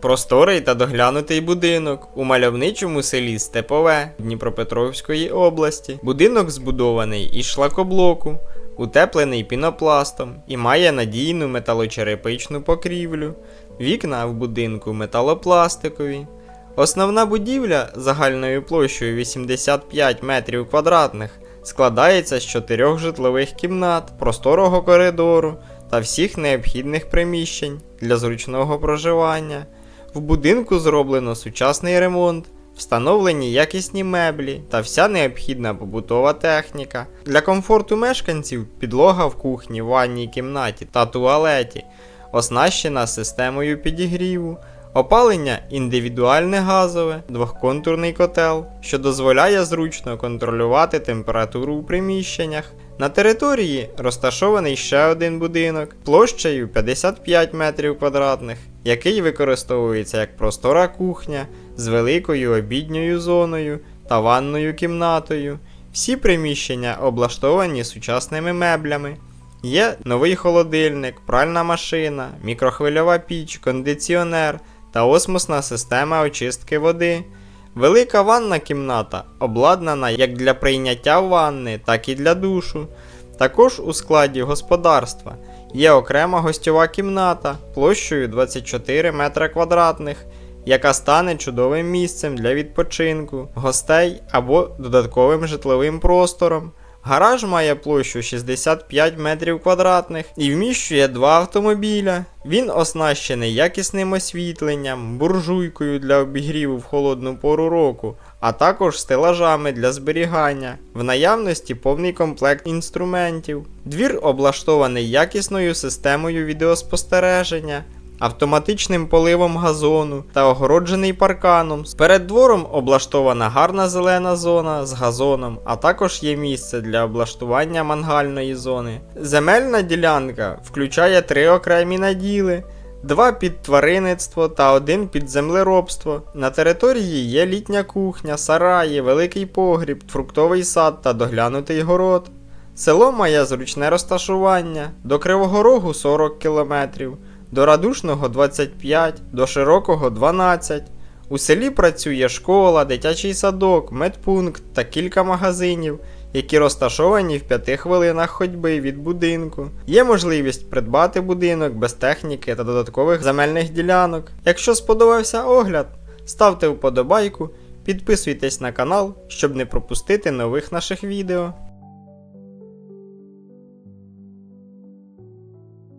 Просторий та доглянутий будинок у мальовничому селі Степове Дніпропетровської області. Будинок збудований із шлакоблоку, утеплений пінопластом і має надійну металочерепичну покрівлю. Вікна в будинку металопластикові. Основна будівля загальною площею 85 метрів квадратних складається з чотирьох житлових кімнат, просторого коридору та всіх необхідних приміщень для зручного проживання. В будинку зроблено сучасний ремонт, встановлені якісні меблі та вся необхідна побутова техніка. Для комфорту мешканців підлога в кухні, ванній кімнаті та туалеті оснащена системою підігріву. Опалення індивідуальне газове, двохконтурний котел, що дозволяє зручно контролювати температуру у приміщеннях. На території розташований ще один будинок площею 55 метрів квадратних, який використовується як простора кухня з великою обідньою зоною та ванною кімнатою. Всі приміщення облаштовані сучасними меблями. Є новий холодильник, пральна машина, мікрохвильова піч, кондиціонер та осмосна система очистки води. Велика ванна кімната обладнана як для прийняття ванни, так і для душу. Також у складі господарства є окрема гостьова кімната площею 24 метри квадратних, яка стане чудовим місцем для відпочинку, гостей або додатковим житловим простором. Гараж має площу 65 метрів квадратних і вміщує два автомобіля. Він оснащений якісним освітленням, буржуйкою для обігріву в холодну пору року, а також стелажами для зберігання. В наявності повний комплект інструментів. Двір облаштований якісною системою відеоспостереження. Автоматичним поливом газону та огороджений парканом. Перед двором облаштована гарна зелена зона з газоном, а також є місце для облаштування мангальної зони. Земельна ділянка включає три окремі наділи. Два під тваринництво та один під землеробство. На території є літня кухня, сараї, великий погріб, фруктовий сад та доглянутий город. Село має зручне розташування до Кривого Рогу 40 км, до Радушного 25, до Широкого 12. У селі працює школа, дитячий садок, медпункт та кілька магазинів, які розташовані в 5 хвилинах ходьби від будинку. Є можливість придбати будинок без техніки та додаткових земельних ділянок. Якщо сподобався огляд, ставте вподобайку, підписуйтесь на канал, щоб не пропустити нових наших відео.